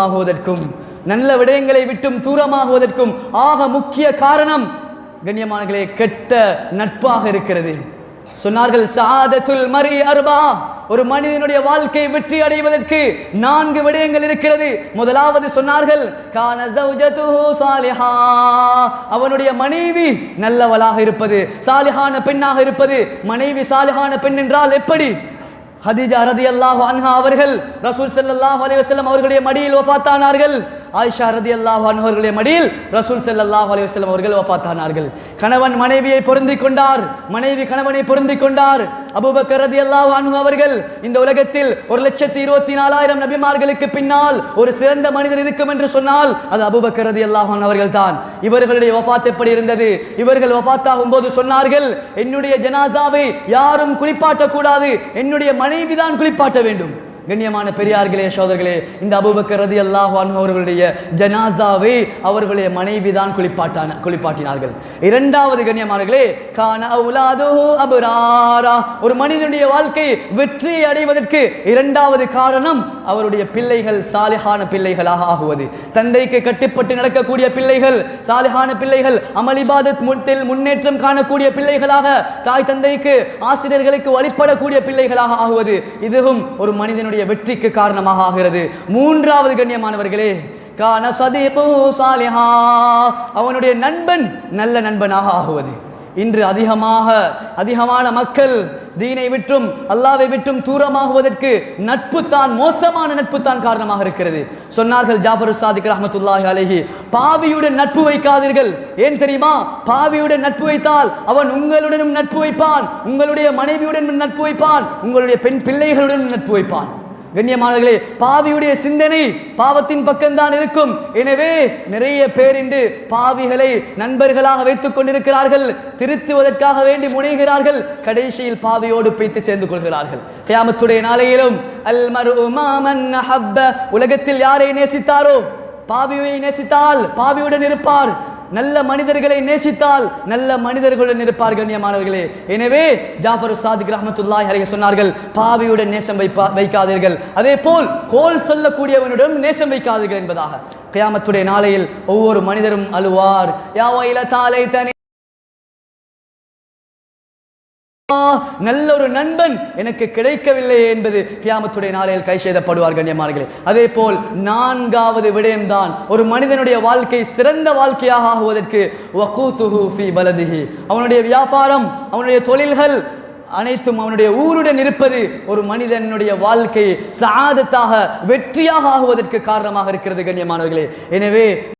ஆகுவதற்கும் நல்ல விடயங்களை விட்டும் தூரமாகுவதற்கும் ஆக முக்கிய காரணம் கண்ணியமானங்களே கெட்ட நட்பாக இருக்கிறது. சொன்னார்கள் சாதத்துல் மரி அர்பா. ஒரு மனிதனுடைய வாழ்க்கை வெற்றி அடைவதற்கு நான்கு விடயங்கள் இருக்கிறது. முதலாவது சொன்னார்கள் கான சாலிஹா. அவனுடைய மனைவி நல்லவளாக இருப்பது சாலிஹான பெண்ணாக இருப்பது மனைவி சாலிஹான பெண் என்றால் எப்படி? ஹதீஜா ரதியல்லாஹு அன்ஹா அவர்கள் ரசூல் செல்லல்லாஹ் அலைஹி வஸல்லம் அவர்களுடைய மடியில் ஒஃபாத்தானார்கள் ஆயிஷா ரதி அல்லாஹ் அவர்களுடைய மடியில் ரசூல் ஸல்லல்லாஹு அலைஹி அவர்கள் ஒஃபாத்தானார்கள் கணவன் மனைவியை பொருந்திக் கொண்டார். மனைவி கணவனை பொருந்திக் கொண்டார். அபூபக்கர் ரதியல்லாஹு அன்ஹு அவர்கள் இந்த உலகத்தில் ஒரு லட்சத்தி இருபத்தி நாலாயிரம் நபிமார்களுக்கு பின்னால் ஒரு சிறந்த மனிதன் இருக்கும் என்று சொன்னால் அது அபூபக்கர் ரதி அல்லாஹ் அவர்கள் தான் இவர்களுடைய வஃபாத் எப்படி இருந்தது? இவர்கள் வஃபாத்தாகும் போது சொன்னார்கள் என்னுடைய ஜனாசாவை யாரும் குளிப்பாட்டக்கூடாது. என்னுடைய என்னுடைய மனைவிதான் குளிப்பாட்ட வேண்டும். கண்ணியமான பெரியார்களே சோதர்களே இந்த அபூபக்கர் ரதி அல்லாஹ் அவர்களுடைய ஜனாசாவை அவர்களுடைய மனைவி தான் குளிப்பாட்டான குளிப்பாட்டினார்கள். இரண்டாவது கண்ணியமானர்களே கான அபுராரா. ஒரு மனிதனுடைய வாழ்க்கை வெற்றி அடைவதற்கு இரண்டாவது காரணம் அவருடைய பிள்ளைகள் சாலிஹான பிள்ளைகளாக ஆகுவது. தந்தைக்கு கட்டுப்பட்டு நடக்கக்கூடிய பிள்ளைகள் சாலிஹான பிள்ளைகள் அமளிபாதத் முத்தில் முன்னேற்றம் காணக்கூடிய பிள்ளைகளாக தாய் தந்தைக்கு ஆசிரியர்களுக்கு வழிபடக்கூடிய பிள்ளைகளாக ஆகுவது. இதுவும் ஒரு மனிதனுடைய வெற்றிக்கு காரணமாக ஆகிறது. மூன்றாவது கண்ணியமானவர்களே கான சதீபு சாலிஹா. அவனுடைய நண்பன் நல்ல நண்பனாக ஆகுவது. இன்று அதிகமாக அதிகமான மக்கள் தீனை விட்டும் அல்லாவை விட்டும் தூரமாகுவதற்கு நட்பு தான் மோசமான நட்பு தான் காரணமாக இருக்கிறது. சொன்னார்கள் ஜாஃபர் சாதிக் ரஹமத்துல்லாஹி அலஹி பாவியுடன் நட்பு வைக்காதீர்கள். ஏன் தெரியுமா? பாவியுடன் நட்பு வைத்தால் அவன் உங்களுடனும் நட்பு வைப்பான் உங்களுடைய மனைவியுடன் நட்பு வைப்பான் உங்களுடைய பெண் பிள்ளைகளுடன் நட்பு வைப்பான். கண்ணியமானவர்களே பாவியுடைய சிந்தனை பாவத்தின் பக்கம்தான் இருக்கும். எனவே நிறைய பேர் இன்று பாவிகளை நண்பர்களாக வைத்துக் கொண்டிருக்கிறார்கள். திருத்துவதற்காக வேண்டி முனைகிறார்கள். கடைசியில் பாவியோடு பைத்து சேர்ந்து கொள்கிறார்கள். கியாமத்துடைய நாளையிலும் அல் உலகத்தில் யாரை நேசித்தாரோ? பாவியை நேசித்தால் பாவியுடன் இருப்பார். நல்ல மனிதர்களை நேசித்தால் நல்ல மனிதர்களுடன் இருப்பார் கண்ணியமானவர்களே எனவே ஜாஃபர் சாதிக் கிராமத்துல்லாய் அலைஹி சொன்னார்கள் பாவியுடன் நேசம் வைப்பா வைக்காதீர்கள். அதே போல் கோல் சொல்லக்கூடியவனுடன் நேசம் வைக்காதீர்கள் என்பதாக. கியாமத்துடைய நாளையில் ஒவ்வொரு மனிதரும் அழுவார் யா தாலை தனி நல்ல ஒரு நண்பன் எனக்கு கிடைக்கவில்லை என்பது கியாமத்துடைய நாளையில் கை செய்தப்படுவார் கண்ணியமானர்களே அதே போல் நான்காவது விடயம்தான் ஒரு மனிதனுடைய வாழ்க்கை சிறந்த வாழ்க்கையாக ஆகுவதற்கு அவனுடைய வியாபாரம் அவனுடைய தொழில்கள் அனைத்தும் அவனுடைய ஊருடன் இருப்பது ஒரு மனிதனுடைய வாழ்க்கை சாதத்தாக வெற்றியாக ஆகுவதற்கு காரணமாக இருக்கிறது கண்ணியமானவர்களே எனவே